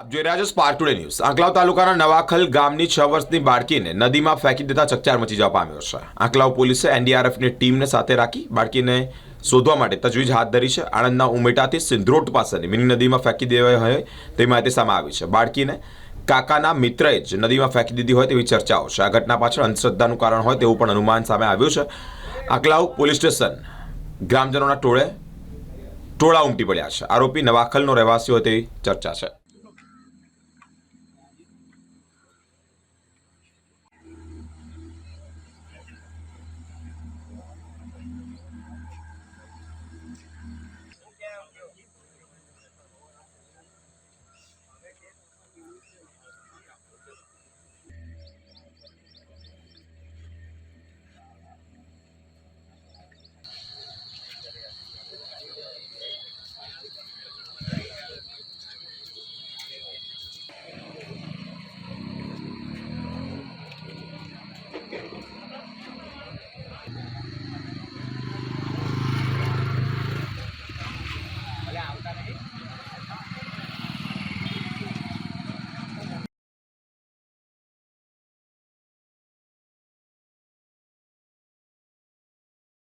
આપ જોઈ રહ્યા છો સ્પાર્ક ટુડે ન્યૂઝ આંકલાવ તાલુકાના નવાખલ ગામની છ વર્ષની બાળકીને નદીમાં ફેંકી દેતા ચકચાર મચી જવા પામ્યો છે. આંકલાવ પોલીસે એનડીઆરએફની ટીમને સાથે રાખી બાળકીને શોધવા માટે તજવીજ હાથ ધરી છે. આણંદના ઉમેટાથી સિંધ્રોટ પાસેની મિની નદીમાં ફેંકી દેવાઈ હોય તેવી માહિતી સામે આવી છે. બાળકીને કાકાના મિત્રએ જ નદીમાં ફેંકી દીધી હોય તેવી ચર્ચાઓ છે. આ ઘટના પાછળ અંધશ્રદ્ધાનું કારણ હોય તેવું પણ અનુમાન સામે આવ્યું છે. આંકલાવ પોલીસ સ્ટેશન ગ્રામજનોના ટોળે ટોળા ઉમટી પડ્યા છે. આરોપી નવાખલનો રહેવાસી હોય તેવી ચર્ચા છે.